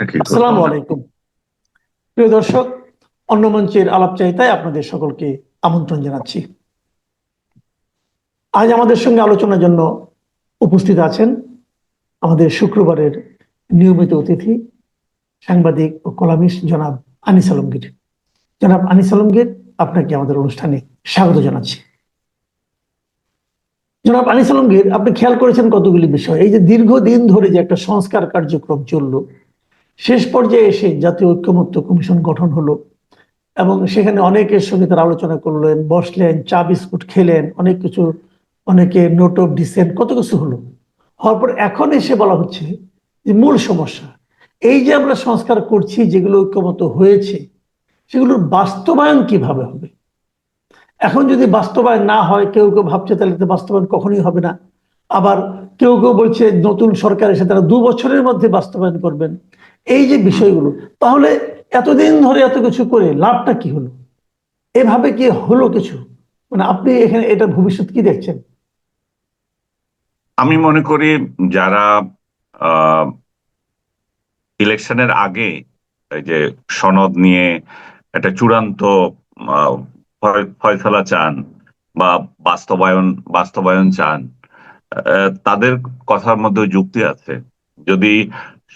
আসসালামু প্রিয় দর্শক, অন্য মঞ্চের আলাপ চাইতায় আপনাদের সকলকে আমন্ত্রণ জানাচ্ছি। আজ আমাদের সঙ্গে আলোচনার জন্য উপস্থিত আছেন আমাদের শুক্রবারের নিয়মিত অতিথি, সাংবাদিক ও কলামিস্ট জনাব আনিস আলমগীর। জনাব আনিস আলমগীর, আপনাকে আমাদের অনুষ্ঠানে স্বাগত জানাচ্ছি। জনাব আনিস আলমগীর, আপনি খেয়াল করেছেন কতগুলি বিষয়? এই যে দীর্ঘদিন ধরে যে একটা সংস্কার কার্যক্রম চলল শেষ পর্যায়ে এসে জাতীয় ঐক্যমত্য কমিশন গঠন হলো এবং সেখানে অনেকের সঙ্গে তারা আলোচনা করলেন, বসলেন, চা বিস্কুট খেলেন, অনেক কিছু, অনেকে নোট অফ ডিসেন্ট কত কিছু হলো। হওয়ার পর এখন এসে বলা হচ্ছে যে মূল সমস্যা, এই যে আমরা সংস্কার করছি, যেগুলো ঐক্যমত হয়েছে, সেগুলোর বাস্তবায়ন কীভাবে হবে? এখন যদি বাস্তবায়ন না হয়, কেউ কেউ ভাবছে তাহলে তো বাস্তবায়ন কখনোই হবে না। আবার কেউ কেউ বলছে নতুন সরকার এসে তারা দু বছরের মধ্যে বাস্তবায়ন করবেন। এই যে বিষয়গুলো, তাহলে এতদিন ধরে এত কিছু করে লাভটা কি হলো? এভাবে কি হলো কিছু? মানে আপনি এখানে এটা ভবিষ্যৎ কি দেখছেন? আমি মনে করি যারা ইলেকশনের আগে এই যে সনদ নিয়ে একটা চূড়ান্ত ফয়সলা চান বা বাস্তবায়ন বাস্তবায়ন চান তাদের কথার মধ্যে যুক্তি আছে। যদি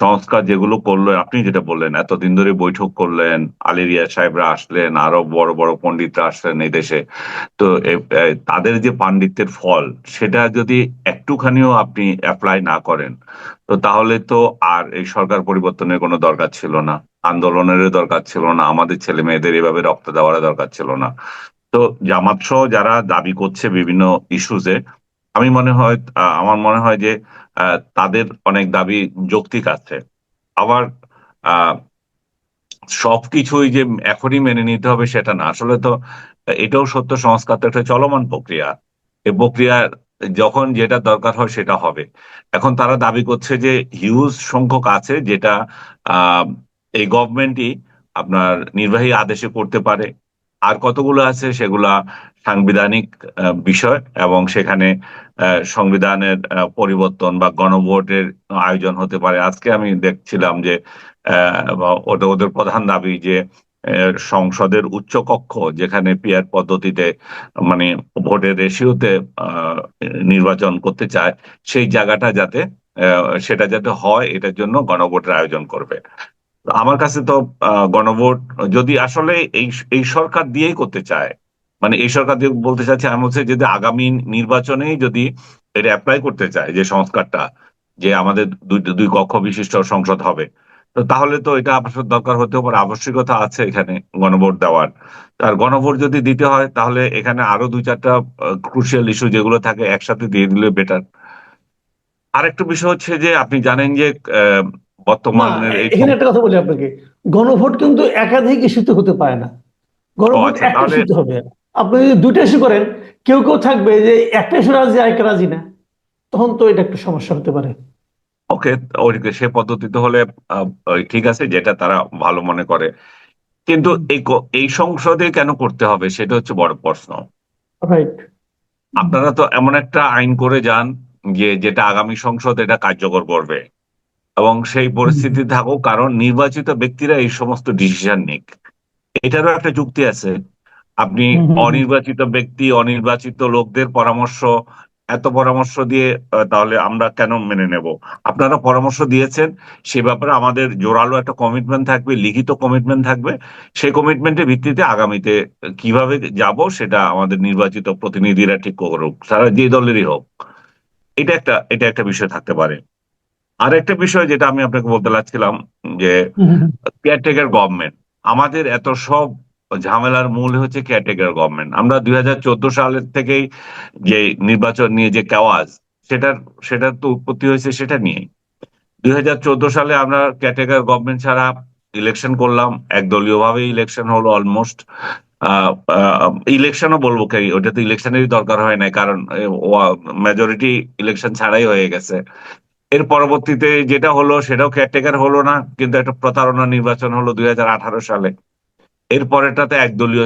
সংস্কার যেগুলো করল, আপনি যেটা বললেন, এতদিন ধরে বৈঠক করলেন, আলিরিয়া সাহেবরা আসলেন, আরও বড় বড় পণ্ডিতরা আসলেন এই দেশে, তো তাদের যে পাণ্ডিত্যের ফল, সেটা যদি একটুখানিও আপনি অ্যাপ্লাই না করেন, তো তাহলে তো আর এই সরকার পরিবর্তনের কোনো দরকার ছিল না। আন্দোলনেরও দরকার ছিল না, আমাদের ছেলে মেয়েদের এভাবে রক্ত দেওয়ার দরকার ছিল না। তো জামাত সহ যারা দাবি করছে বিভিন্ন ইস্যুজে আমি মনে হয় আমার মনে হয় যে তাদের অনেক দাবি যৌক্তিক আছে। আবার সবকিছুই যে এখনই মেনে নিতে হবে সেটা না। আসলে তো, এটাও সত্য, সংস্কার তো একটা চলমান প্রক্রিয়া। এই প্রক্রিয়া যখন যেটা দরকার হয় সেটা হবে। এখন তারা দাবি করছে যে হিউজ সংখ্যক আছে যেটা এই গভর্নমেন্টই আপনার নির্বাহী আদেশে করতে পারে। আর কতগুলো আছে সেগুলা সাংবিধানিক বিষয় এবং সেখানে সংবিধানের পরিবর্তন বা গণভোটের আয়োজন হতে পারে। আজকে আমি দেখছিলাম যে ওটা ওদের প্রধান দাবি যে সংসদের উচ্চ কক্ষ যেখানে পিয়ার পদ্ধতিতে মানে ভোটের রেশিওতে নির্বাচন করতে চায়, সেই জায়গাটা যাতে সেটা যাতে হয়, এটার জন্য গণভোটের আয়োজন করবে। আমার কাছে তো গণভোট, যদি আসলে এই এই সরকার দিয়েই করতে চায় মানে এই সরকার দিয়ে বলতে চাচ্ছে আমি হচ্ছে যদি আগামী নির্বাচনেই যদি এটা অ্যাপ্লাই করতে চায়, যে সংস্কারটা, যে আমাদের দুই দুই কক্ষ বিশিষ্ট সংসদ হবে, তো তাহলে তো এটা আবশ্যক দরকার হতে পারে, আবশ্যকতা আছে এখানে গণভোট দেওয়ার। আর গণভোট যদি দিতে হয়, তাহলে এখানে আরও দুই চারটা ক্রুশিয়াল ইস্যু যেগুলো থাকে একসাথে দিয়ে দিলে বেটার আরেকটা বিষয় হচ্ছে যে আপনি জানেন যে বর্তমানে এখানে একটা কথা বলি আপনাকে। গণভোট কিন্তু একাধিক ইস্যুতে হতে পারে না। গণভোট আচ্ছা, একটা ইস্যুতে হবে। আপনি যদি দুইটা ইস্যু করেন কেউ কেউ থাকবে যে একটা ইস্যু রাজি আরেকটা রাজি না। তখন তো এটা একটা সমস্যা হতে পারে। ওকে সে পদ্ধতিতে হলে ঠিক আছে যেটা তারা ভালো মনে করে। কিন্তু এই এই সংসদে কেন করতে হবে সেটা হচ্ছে বড় প্রশ্ন। রাইট আপনারা তো এমন একটা আইন করে যান যে যেটা আগামী সংসদ এটা কার্যকর করবে। এবং সেই পরিস্থিতি থাকুক কারণ নির্বাচিত ব্যক্তিরা এই সমস্ত ডিসিশন নিক। এটারও একটা যুক্তি আছে। আপনি অনির্বাচিত ব্যক্তি অনির্বাচিত লোকদের পরামর্শ এত পরামর্শ দিয়ে তাহলে আমরা কেন মেনে নেব? আপনারা পরামর্শ দিয়েছেন সে ব্যাপারে আমাদের জোরালো একটা কমিটমেন্ট থাকবে লিখিত কমিটমেন্ট থাকবে। সেই কমিটমেন্টের ভিত্তিতে আগামীতে কীভাবে যাব সেটা আমাদের নির্বাচিত প্রতিনিধিরা ঠিক করুক। তারা যে দলেরই হোক। এটা একটা এটা একটা বিষয় থাকতে পারে। আর একটা বিষয় যেটা আমি আপনাকে বলতে লাগছিলাম যে কেয়ারটেকার গভর্নমেন্ট আমাদের এত সব ঝামেলার মূল হচ্ছে কেয়ারটেকার গভর্নমেন্ট আমরা দুই হাজার চোদ্দ সালের থেকেই যে নির্বাচন নিয়ে যে কেওয়াজ, সেটার সেটার তো উৎপত্তি হয়েছে সেটা নিয়ে দুই হাজার চোদ্দ সালে আমরা ক্যাটেগর গভর্নমেন্ট ছাড়া ইলেকশন করলাম একদলীয় ভাবে ইলেকশন হলো অলমোস্ট ইলেকশনও বলব কি ওটা তো ইলেকশনেরই দরকার হয় না কারণ মেজরিটি ইলেকশন ছাড়াই হয়ে গেছে। এর পরবর্তীতে যেটা হলো সেটাও কেয়ারটেকার হলো না কিন্তু একটা প্রতারণা নির্বাচন হলো দুই হাজার আঠারো সালে। এর পরেরটাতে একদলীয়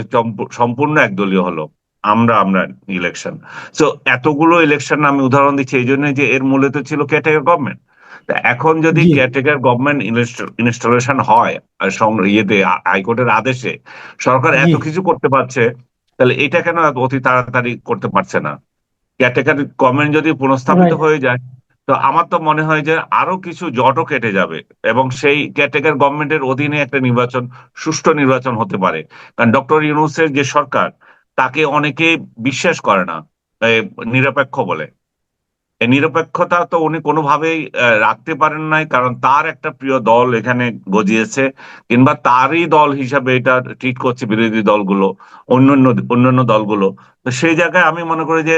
সম্পূর্ণ একদলীয় হলো। আমরা আমরা ইলেকশন তো এতগুলো ইলেকশন আমি উদাহরণ দিচ্ছি এই জন্য যে এর মূলে তো ছিল ক্যাটেগর গভর্নমেন্ট তা এখন যদি। কেয়ারটেকার গভর্নমেন্ট ইনস্টলেশন হয় আর ইয়েতে হাইকোর্টের আদেশে সরকার এত কিছু করতে পারছে তাহলে এটা কেন অতি তাড়াতাড়ি করতে পারছে না? কেয়ারটেকার গভর্নমেন্ট যদি পুনঃস্থাপিত হয়ে যায় তো আমার তো মনে হয় যে আরও কিছু জটও কেটে যাবে এবং সেই কেয়ারটেকার গভর্নমেন্টের অধীনে একটা নির্বাচন, সুষ্ঠু নির্বাচন হতে পারে। কারণ ডক্টর ইউনুসের যে সরকার, তাকে অনেকে বিশ্বাস করে না নিরপেক্ষ বলে। নিরপেক্ষতা তো উনি কোনোভাবেই রাখতে পারেন নাই, কারণ তার একটা প্রিয় দল এখানে গজিয়েছে, কিংবা তারই দল হিসাবে এটা ট্রিট করছে বিরোধী দলগুলো, অন্যান্য অন্যান্য দলগুলো। তো সেই জায়গায় আমি মনে করি যে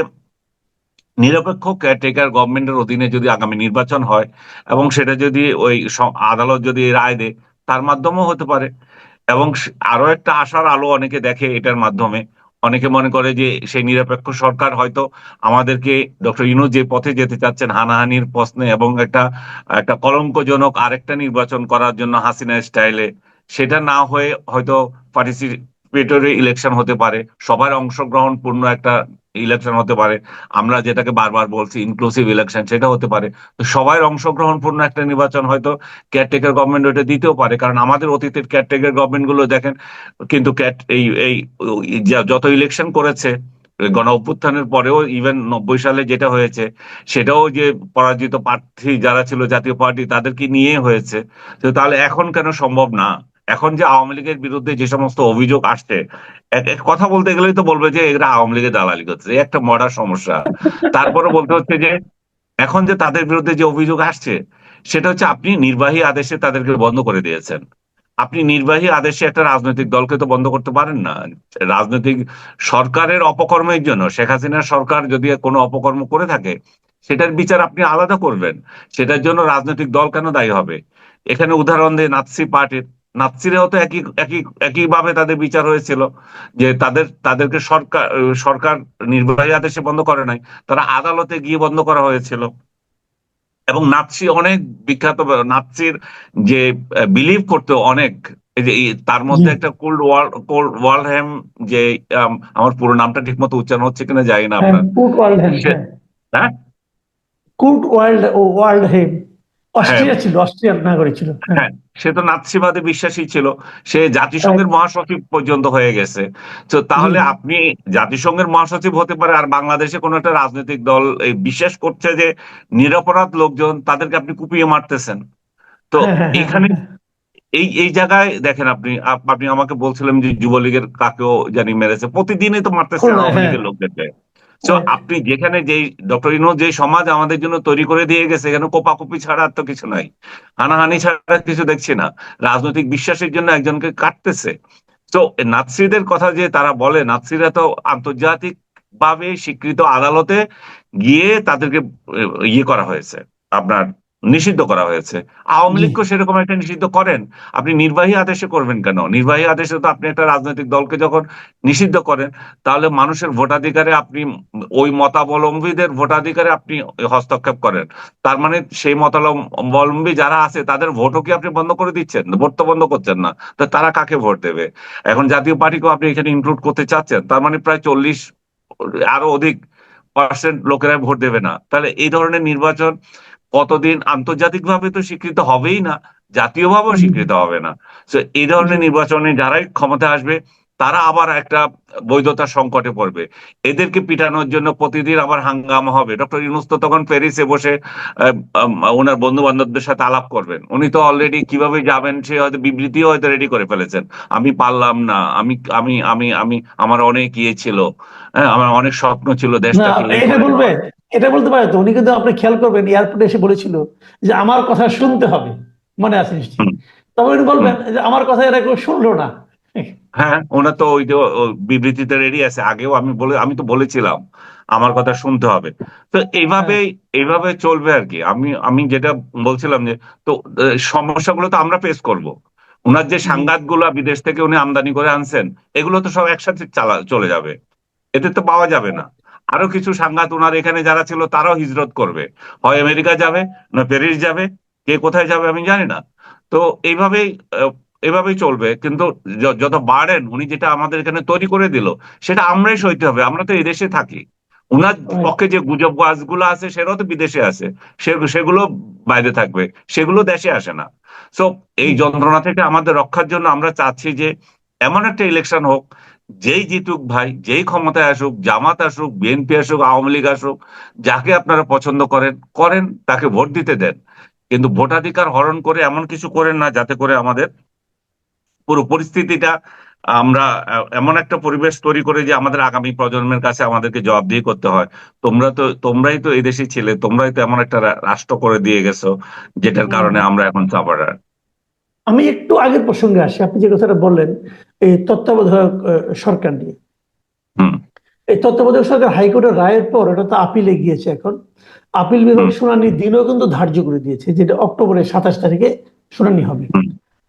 নিরপেক্ষ কেয়ারটেকার গভর্নমেন্টের অধীনে যদি আগামী নির্বাচন হয় এবং সেটা যদি ওই আদালত যদি রায় দেয়, তার মাধ্যমেও হতে পারে। এবং আরও একটা আশার আলো অনেকে দেখে এটার মাধ্যমে। অনেকে মনে করে যে সেই নিরপেক্ষ সরকার হয়তো আমাদেরকে ডক্টর ইউনুস যে পথে যেতে চাচ্ছেন, হানাহানির প্রশ্নে এবং একটা একটা কলঙ্কজনক আরেকটা নির্বাচন করার জন্য হাসিনা স্টাইলে, সেটা না হয়ে হয়তো পার্টিসিপেটরি ইলেকশন হতে পারে। সবার অংশগ্রহণ পূর্ণ একটা ইলেকশন হতে পারে। আমরা যেটাকে বারবার বলছি ইনক্লুসিভ ইলেকশন সেটা হতে পারে। তো সবাই অংশগ্রহণ পূর্ণ একটা নির্বাচন হয়তো কেয়ারটেকার গভর্নমেন্ট ওটা দিতেও পারে। কারণ আমাদের অতীতের কেয়ারটেকার গভর্নমেন্টগুলো দেখেন, কিন্তু ক্যাট এই এই যত ইলেকশন করেছে, গণ অভ্যুত্থানের পরেও ইভেন নব্বই সালে যেটা হয়েছে, সেটাও যে পরাজিত প্রার্থী যারা ছিল জাতীয় পার্টি তাদেরকে নিয়ে হয়েছে? তো তাহলে এখন কেন সম্ভব না? এখন যে আওয়ামী লীগের বিরুদ্ধে যে সমস্ত অভিযোগ আসছে কথা বলতে গেলেই তো বলবে যে এরা আওয়ামী লীগের দালালি করছে একটা মডার সমস্যা। তারপরে বলতে হচ্ছে যে, এখন যে তাদের বিরুদ্ধে যে অভিযোগ আসছে, সেটা হচ্ছে আপনি নির্বাহী আদেশে তাদেরকে বন্ধ করে দিয়েছেন। আপনি নির্বাহী আদেশে একটা রাজনৈতিক দলকে তো বন্ধ করতে পারেন না। রাজনৈতিক সরকারের অপকর্মের জন্য, শেখ হাসিনার সরকার যদি কোনো অপকর্ম করে থাকে, সেটার বিচার আপনি আলাদা করবেন। সেটার জন্য রাজনৈতিক দল কেন দায়ী হবে? এখানে উদাহরণ দিয়ে নাৎসি পার্টির। নাৎসিরেও তো একই একই একইভাবে তাদের বিচার হয়েছিল যে তাদের তাদেরকে সরকার সরকার নির্বাহী আদেশে বন্ধ করে নাই তারা আদালতে গিয়ে বন্ধ করা হয়েছিল। এবং নাৎসি অনেক বিখ্যাত নাৎসির যে বিলিভ করতে অনেক এই যে তার মধ্যে একটা কোল্ড ওয়ার্ল্ড কোল্ড ওয়ার্ল্ড হ্যাম যে আম, আমার পুরো নামটা ঠিক মতো উচ্চারণ হচ্ছে কিনা জানি না হ্যাঁ, আপনার। কুট ওয়ার্ল্ড হ্যাঁ। কুট ওয়ার্ল্ড ওয়ার্ল্ড হেম অস্ট্রিয়া ছিল অস্ট্রিয়ার নাগরিক ছিল হ্যাঁ। হ্যাঁ সে তো নাৎসিবাদে বিশ্বাসী ছিল সে জাতিসংঘের মহাসচিব পর্যন্ত হয়ে গেছে তো তাহলে আপনি জাতিসংঘের মহাসচিব হতে পারে আর বাংলাদেশে কোনো একটা রাজনৈতিক দল বিশ্বাস করছে যে নিরপরাধ লোকজন তাদেরকে আপনি কুপিয়ে মারতেছেন তো হ্যাঁ, হ্যাঁ, হ্যাঁ, এখানে হ্যাঁ। এই এই জায়গায় দেখেন আপনি আপনি আমাকে বলছিলেন যে যুবলীগের কাকেও জানি মেরেছে প্রতিদিনই তো মারতেছে আওয়ামী লীগের হ্যাঁ। লোকদেরকে তো আপনি যেখানে যেই ডক্টর ইনো যে সমাজ আমাদের জন্য তৈরি করে দিয়ে গেছে এখানে কোপাকুপি ছাড়া আর তো কিছু নাই। হানাহানি ছাড়া কিছু দেখছি না। রাজনৈতিক বিশ্বাসের জন্য একজনকে কাটতেছে। তো নাৎসিদের কথা যে তারা বলে নাৎসিরা তো আন্তর্জাতিক ভাবে স্বীকৃত আদালতে গিয়ে তাদেরকে ইয়ে করা হয়েছে। আপনার নিষিদ্ধ করা হয়েছে। আওয়ামী লীগকে সেরকম একটা নিষিদ্ধ করেন? আপনি নির্বাহী আদেশে করবেন কেন? নির্বাহী আদেশে তো আপনি একটা রাজনৈতিক দলকে যখন নিষিদ্ধ করেন তাহলে মানুষের ভোটাধিকারে আপনি ওই মতাবলম্বীদের ভোটাধিকারে আপনি হস্তক্ষেপ করেন। তার মানে সেই মতাবলম্বী যারা আছে তাদের ভোটও কি আপনি বন্ধ করে দিচ্ছেন? ভোট তো বন্ধ করছেন না। তো তারা কাকে ভোট দেবে? এখন জাতীয় পার্টিকেও আপনি এখানে ইনক্লুড করতে চাচ্ছেন তার মানে প্রায় চল্লিশ আরও অধিক পার্সেন্ট লোকেরা ভোট দেবে না। তাহলে এই ধরনের নির্বাচন কতদিন আন্তর্জাতিকভাবে তো স্বীকৃত হবেই না জাতীয়ভাবেও। স্বীকৃত হবে না। তো এই ধরনের নির্বাচনে যারাই ক্ষমতা আসবে তারা আবার একটা বৈধতার সংকটে পড়বে। এদেরকে পিটানোর জন্য প্রতিদিন আবার হাঙ্গামা হবে। ডক্টর ইউনুস তো তখন প্যারিসে বসে ওনার বন্ধু বান্ধবদের সাথে আলাপ করবেন। উনি তো অলরেডি কীভাবে যাবেন সে হয়তো বিবৃতিও হয়তো রেডি করে ফেলেছেন। আমি পারলাম না আমি আমি আমি আমি আমার অনেক ইয়ে ছিল হ্যাঁ আমার অনেক স্বপ্ন ছিল দেশটা এটা বলতে পারে তো উনি কিন্তু আপনি খেয়াল করবেন এয়ারপোর্টে এসে বলেছিল যে আমার কথা শুনতে হবে। মনে আছে নিশ্চয়ই। তবে উনি বলবেন যে আমার কথা এরা কেউ শুনলো না। হ্যাঁ ওনার তো ওই বিবৃতিতে রেডি আছে। আগেও আমি বলে আমি তো বলেছিলাম আমার কথা শুনতে হবে। তো এইভাবেই এইভাবে চলবে আর কি। আমি আমি যেটা বলছিলাম যে তো সমস্যাগুলো তো আমরা ফেস করব। ওনার যে সাংঘাতগুলো বিদেশ থেকে উনি আমদানি করে আনছেন এগুলো তো সব একসাথে চালা চলে যাবে। এতে তো পাওয়া যাবে না। আরও কিছু সাংঘাত ওনার এখানে যারা ছিল তারাও হিজরত করবে। হয় আমেরিকা যাবে না প্যারিস যাবে কে কোথায় যাবে আমি জানি না। তো এইভাবেই এভাবেই চলবে। কিন্তু যত বাড়েন উনি যেটা আমাদের এখানে তৈরি করে দিল সেটা আমরাই সইতে হবে। আমরা তো এই দেশে থাকি। উনার পক্ষে যে গুজব গাছগুলো আছে সেটাও তো বিদেশে আছে। সেগুলো বাইরে থাকবে। সেগুলো দেশে আসে না। সো এই যন্ত্রণা থেকে আমাদের রক্ষার জন্য আমরা চাচ্ছি যে এমন একটা ইলেকশন হোক যেই জিতুক ভাই যেই ক্ষমতায় আসুক জামাত আসুক বিএনপি আসুক আওয়ামী লীগ আসুক যাকে আপনারা পছন্দ করেন করেন তাকে ভোট দিতে দেন। কিন্তু ভোটাধিকার হরণ করে এমন কিছু করেন না যাতে করে আমাদের পুরো পরিস্থিতিটা আমরা এমন একটা পরিবেশ তৈরি করে যে আমাদের আগামী প্রজন্মের কাছে আমাদেরকে জবাবদিহি করতে হয়। তোমরা তো তোমরাই তো এই দেশে ছিলে তোমরাই তো এমন একটা রাষ্ট্র করে দিয়ে গেছো যেটার কারণে আমরা এখন সাফারার আমি একটু আগের প্রসঙ্গে আসি। আপনি যে কথাটা বললেন এই তত্ত্বাবধায়ক সরকার নিয়ে। এই তত্ত্বাবধায়ক সরকার হাইকোর্টের রায়ের পর এটা তো আপিলে গিয়েছে এখন। আপিল বিভাগ। শুনানির দিনও কিন্তু ধার্য করে দিয়েছে যেটা অক্টোবরের সাতাশ তারিখে শুনানি হবে।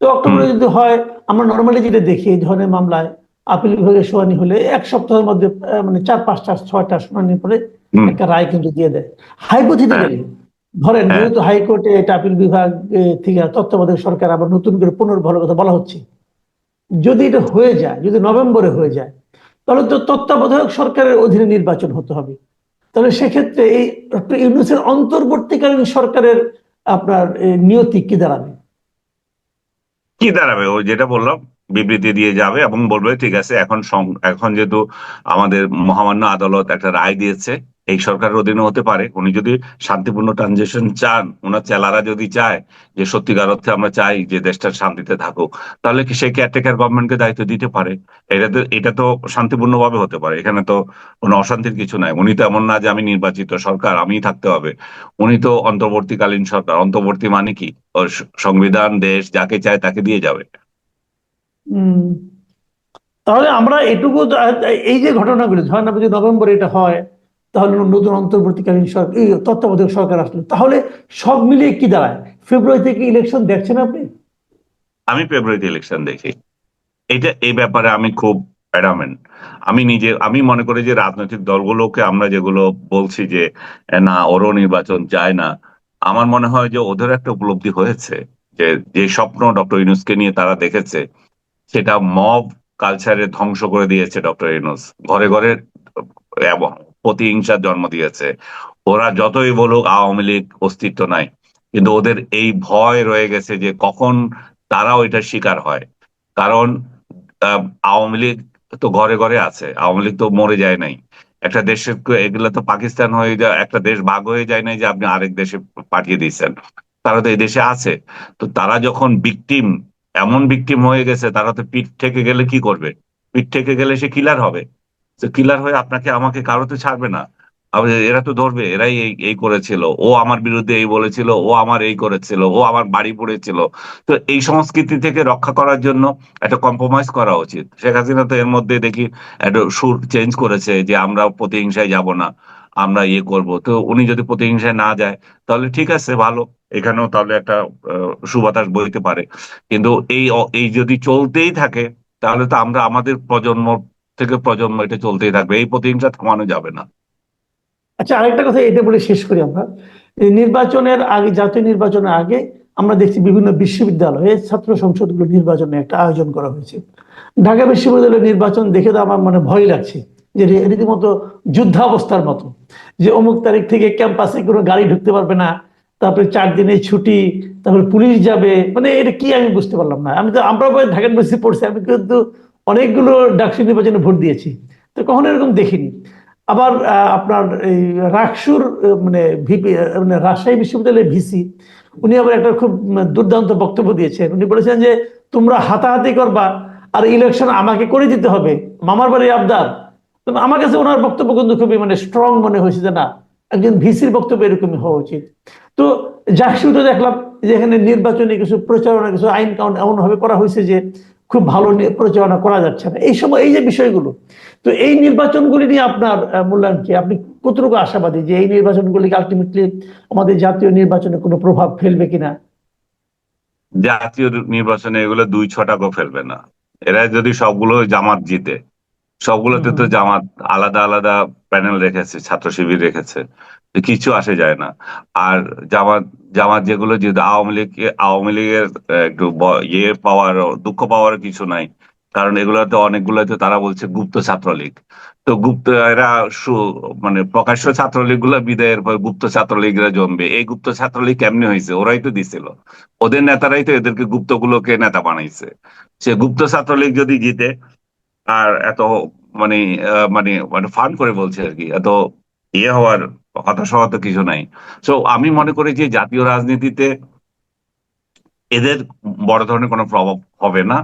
তো অক্টোবরে যদি হয় আমরা নর্মালি যেটা দেখি এই ধরনের মামলায় আপিল বিভাগের শুনানি হলে এক সপ্তাহের মধ্যে মানে চার পাঁচটা ছয়টা শুনানির পরে একটা রায় কিন্তু দিয়ে দেয়। হাইপোথেটিক্যালি ধরেন হ্যাঁ। যেহেতু হাইকোর্টে এটা আপিল বিভাগ থেকে তত্ত্বাবধায়ক সরকার আবার নতুন করে পুনর্বহালের কথা বলা হচ্ছে। যদি এটা হয়ে যায় যদি নভেম্বরে হয়ে যায় তাহলে তো তত্ত্বাবধায়ক সরকারের অধীনে নির্বাচন হতে হবে। তাহলে সেক্ষেত্রে এই ডক্টর ইউনুসের অন্তর্বর্তীকালীন সরকারের আপনার নিয়তি কি দাঁড়াবে? কি দাঁড়াবে? ও যেটা বললাম বিবৃতি দিয়ে যাবে এবং বলবে ঠিক আছে এখন এখন যেহেতু আমাদের মহামান্য আদালত একটা রায় দিয়েছে এই সরকারের অধীনে হতে পারে। উনি যদি শান্তিপূর্ণ ট্রানজিশন চান, ওনার চেলারা যদি চায় যে সত্যিকার অর্থে আমরা চাই যে দেশটা শান্তিতে থাকুক, তাহলে কি সে কেয়ারটেকার গভর্নমেন্টকে দায়িত্ব দিতে পারে? এটা তো এটা তো শান্তিপূর্ণ ভাবে হতে পারে। এখানে তো কোনো অশান্তির কিছু নাই। উনি তো এমন না যে আমি নির্বাচিত সরকার, আমিই থাকতে হবে। উনি তো অন্তর্বর্তীকালীন সরকার। অন্তর্বর্তী মানে কি? সংবিধান, দেশ, যাকে চায় তাকে দিয়ে যাবে। তাহলে আমরা এটুকু এই যে ঘটনাগুলো, ধরেন আপনি এটা হয় তাহলে নতুন অন্তর্বর্তীকালীন সরকার, এই তত্ত্বাবধায়ক সরকার আসলো। তাহলে সব মিলিয়ে কি দাঁড়ায়? ফেব্রুয়ারি থেকে ইলেকশন দেখছেন আপনি? আমি ফেব্রুয়ারিতে ইলেকশন দেখি। এটা, এই ব্যাপারে আমি খুব আমি নিজে, আমি মনে করি যে রাজনৈতিক দলগুলোকে আমরা যেগুলো বলছি যে, না, ওরও নির্বাচন চায় না। আমার মনে হয় যে ওদের একটা উপলব্ধি হয়েছে যে যে স্বপ্ন ডক্টর ইউনুসকে নিয়ে তারা দেখেছে, সেটা মব কালচারে ধ্বংস করে দিয়েছে ডক্টর ইউনুস। ঘরে ঘরে, এবং প্রতিহিংসার জন্ম দিয়েছে। ওরা যতই বলুক আওয়ামী লীগ অস্তিত্ব নাই। কিন্তু ওদের এই ভয় রয়ে গেছে যে কখন তারাও এটার শিকার হয়। কারণ আওয়ামী লীগ তো ঘরে ঘরে আছে। আওয়ামী লীগ তো মরে যায় নাই। একটা দেশের এগুলো তো পাকিস্তান হয়ে যায়, একটা দেশ ভাগ হয়ে যায় নাই যে আপনি আরেক দেশে পাঠিয়ে দিয়েছেন। তারা তো এই দেশে আছে। তো তারা যখন বিক্টিম এমন বিকটিম হয়ে গেছে, তারা তো পিঠ থেকে গেলে কি করবে? পিঠ থেকে গেলে সে কিলার হবে। কিলার হয়ে আপনাকে আমাকে কারও তো ছাড়বে না। এরা তো ধরবে, এরাই এই এই করেছিল। ও আমার বিরুদ্ধে এই বলেছিল, ও আমার এই করেছিল, ও আমার বাড়ি পড়েছিল। তো এই সংস্কৃতি থেকে রক্ষা করার জন্য একটা কম্প্রোমাইজ করা উচিত। শেখ হাসিনা তো এর মধ্যে দেখি একটা সুর চেঞ্জ করেছে যে আমরা প্রতিহিংসায় যাব না, আমরা ইয়ে করব। তো উনি যদি প্রতিহিংসায় না যায়, তাহলে ঠিক আছে, ভালো। এখানেও তাহলে একটা সুবাতাস বইতে পারে। কিন্তু এই এই যদি চলতেই থাকে, তাহলে তো আমরা, আমাদের প্রজন্ম থেকে প্রজন্ম এটা চলতেই থাকবে, এই প্রতিহিংসা থামানো যাবে না। আচ্ছা আরেকটা কথা এটা বলে শেষ করি আমরা। নির্বাচনের আগে, জাতীয় নির্বাচনের আগে আমরা দেখছি বিভিন্ন বিশ্ববিদ্যালয়ে ছাত্র সংসদগুলো নির্বাচনে একটা আয়োজন করা হয়েছে। ঢাকা বিশ্ববিদ্যালয়ের নির্বাচন দেখে তো আমার মানে ভয় লাগছে যে রীতিমতো যুদ্ধাবস্থার মতো। যে অমুক তারিখ থেকে ক্যাম্পাসে কোনো গাড়ি ঢুকতে পারবে না, তারপরে চার দিনের ছুটি, তারপরে পুলিশ যাবে মানে এটা কি আমি বুঝতে পারলাম না। আমি তো আমরা ঢাকা ইউনিভার্সিটি পড়ছি, আমি কিন্তু অনেকগুলো ডাকসু নির্বাচনে ভোট দিয়েছি। তো কখনো এরকম দেখিনি। আবার আপনার এই রাকসুর মানে ভিপি মানে রাজশাহী বিশ্ববিদ্যালয়ের ভিসি, উনি আবার একটা খুব দুর্দান্ত বক্তব্য দিয়েছেন। উনি বলেছেন যে, তোমরা হাতাহাতি করবা আর ইলেকশন আমাকে করে দিতে হবে। মামার বাড়ি আবদার। তো আমার কাছে ওনার বক্তব্য কিন্তু খুবই মানে স্ট্রং মনে হয়েছে যে, না, একজন ভিসির বক্তব্য এরকমই হওয়া উচিত। তো জাকসুতে দেখলাম যে এখানে নির্বাচনে কিছু প্রচারণা, কিছু আইন কাউন্ট এমনভাবে করা হয়েছে যে খুব ভালো প্রচারণা করা যাচ্ছে না। এই সময় এই যে বিষয়গুলো তো এই নির্বাচনগুলি নিয়ে আপনার মূল্যায়ন কি? আপনি কতটুকু আশাবাদী যে এই নির্বাচনগুলি আলটিমেটলি আমাদের জাতীয় নির্বাচনে কোনো প্রভাব ফেলবে কিনা? জাতীয় নির্বাচনে এগুলো দুই ছটাকও ফেলবে না। এরা যদি সবগুলো জামাত জিতে সবগুলোতে তো জামাত আলাদা আলাদা প্যানেল রেখেছে ছাত্র শিবির রেখেছে কিছু আসে যায় না। আর জামাত জামাত যেগুলো যদি আওয়ামী লীগ, আওয়ামী লীগের একটু ইয়ে পাওয়ার, দুঃখ পাওয়ার কিছু নাই। কারণ এগুলোতে অনেকগুলোতে তারা বলছে গুপ্ত ছাত্রলীগ। তো গুপ্ত, এরা মানে প্রকাশ্য ছাত্রলীগগুলো বিদায়ের পর গুপ্ত ছাত্রলীগরা জমবে এই গুপ্ত ছাত্রলীগ কেমনে হয়েছে? ওরাই তো দিছিল। ওদের নেতারাই তো এদেরকে গুপ্তগুলোকে নেতা বানাইছে। সে গুপ্ত ছাত্রলীগ যদি জিতে, আর এত মানে মানে মানে ফান করে বলছে আর কি। এত ইয়ে হওয়ার হতাশ হওয়ার তো কিছু নাই। সো আমি মনে করি যে জাতীয় রাজনীতিতে এদের বড় ধরনের কোনো প্রভাব হবে না।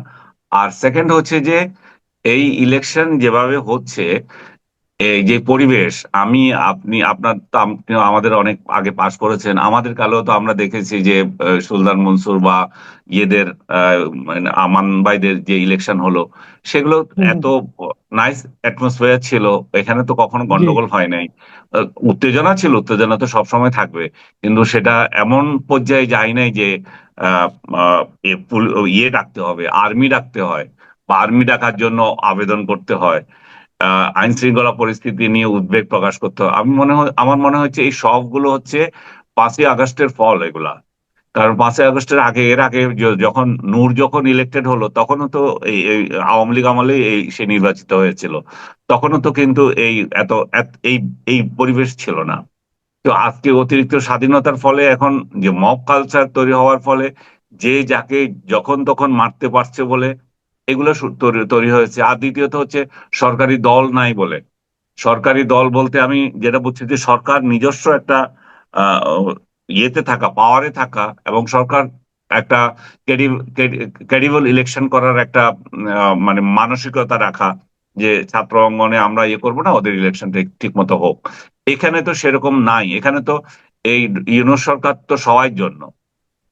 আর সেকেন্ড হচ্ছে যে এই ইলেকশন যেভাবে হচ্ছে এই যে পরিবেশ আমি আপনি আপনার তো আপনি আমাদের অনেক আগে পাশ করেছেন। আমাদের কালেও তো আমরা দেখেছি যে সুলতান মনসুর বা ইয়েদের মানে আমান ভাইদের যে ইলেকশন হলো সেগুলো এত নাইস অ্যাটমসফিয়ার ছিল। এখানে তো কখনো গন্ডগোল হয় নাই। উত্তেজনা ছিল উত্তেজনা তো সবসময় থাকবে। কিন্তু সেটা এমন পর্যায়ে যায় নাই যে ইয়ে ডাকতে হবে আর্মি ডাকতে হয়। বা আর্মি ডাকার জন্য আবেদন করতে হয়। আইন শৃঙ্খলা পরিস্থিতি নিয়ে উদ্বেগ প্রকাশ করতে হয় আমি মনে হয়, আমার মনে হচ্ছে এই সবগুলো হচ্ছে পাঁচই আগস্টের ফল এগুলা। কারণ পাঁচই আগস্টের আগে, এর আগে যখন নূর যখন ইলেক্টেড হলো, তখনও তো এই আওয়ামী লীগ আমলে এই সে নির্বাচিত হয়েছিল। তখনও তো কিন্তু এই এত- এই এই পরিবেশ ছিল না। তো আজকে অতিরিক্ত স্বাধীনতার ফলে এখন যে মব কালচার তৈরি হওয়ার ফলে যে যাকে যখন তখন মারতে পারছে বলে এগুলো তৈরি- হয়েছে। আর দ্বিতীয়ত হচ্ছে সরকারি দল নাই বলে। সরকারি দল বলতে আমি যেটা বুঝছি যে সরকার নিজস্ব একটা ইয়েতে থাকা পাওয়ারে থাকা এবং সরকার একটা ক্রেডিবল ইলেকশন করার একটা মানে মানসিকতা রাখা যে ছাত্র অঙ্গনে আমরা ইয়ে করব না, ওদের ইলেকশনটা ঠিক মতো হোক। এখানে তো সেরকম নাই। এখানে তো এই ইউনো সরকার তো সবার জন্য।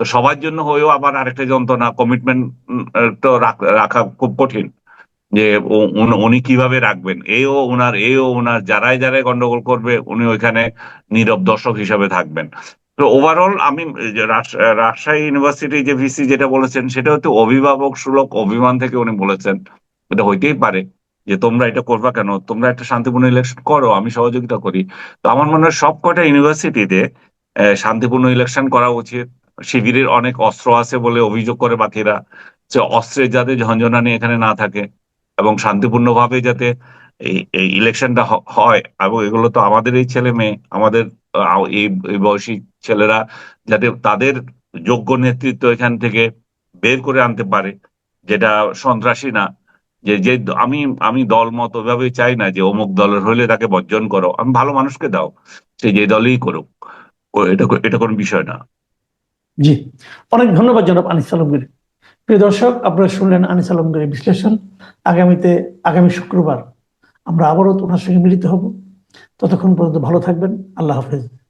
তো সবার জন্য হয়েও আবার আরেকটা যন্ত্রণা কমিটমেন্ট তো রাখ- খুব কঠিন। যে উন- কীভাবে রাখবেন? এও ওনার এও ওনার যারাই যারাই গন্ডগোল করবে, উনি ওইখানে নীরব দর্শক হিসাবে থাকবেন। তো ওভারঅল আমি রাজশাহী ইউনিভার্সিটি যে ভিসি যেটা বলেছেন, সেটা হচ্ছে অভিভাবক সুলভ অভিমান থেকে উনি বলেছেন। এটা হইতেই পারে যে তোমরা এটা করবা কেন? তোমরা একটা শান্তিপূর্ণ ইলেকশন করো, আমি সহযোগিতা করি। তো আমার মনে হয় সবকটা ইউনিভার্সিটিতে শান্তিপূর্ণ ইলেকশন করা উচিত। শিবিরের অনেক অস্ত্র আছে বলে অভিযোগ করে বাকিরা যে অস্ত্রের যাতে ঝঞ্ঝনানি এখানে না থাকে এবং শান্তিপূর্ণভাবে যাতে এই ইলেকশনটা হয়। এবং এগুলো তো আমাদের এই ছেলে মেয়ে, আমাদের এই বয়সী ছেলেরা যাতে তাদের যোগ্য নেতৃত্ব এখান থেকে বের করে আনতে পারে, যেটা সন্ত্রাসী না। যে যে আমি আমি দল মত ওইভাবে চাই না যে অমুক দলের হলে তাকে বর্জন করো। আমি ভালো মানুষকে দাও, সে যে দলেই করুক। এটা এটা কোনো বিষয় না। জি। অনেক ধন্যবাদ জনাব আনিস আলমগীর। প্রিয় দর্শক, আপনারা শুনলেন আনিস আলমগীরের বিশ্লেষণ। আগামীতে, আগামী শুক্রবার আমরা আবারও ওনার সঙ্গে মিলিত হব। ততক্ষণ পর্যন্ত ভালো থাকবেন। আল্লাহ হাফেজ।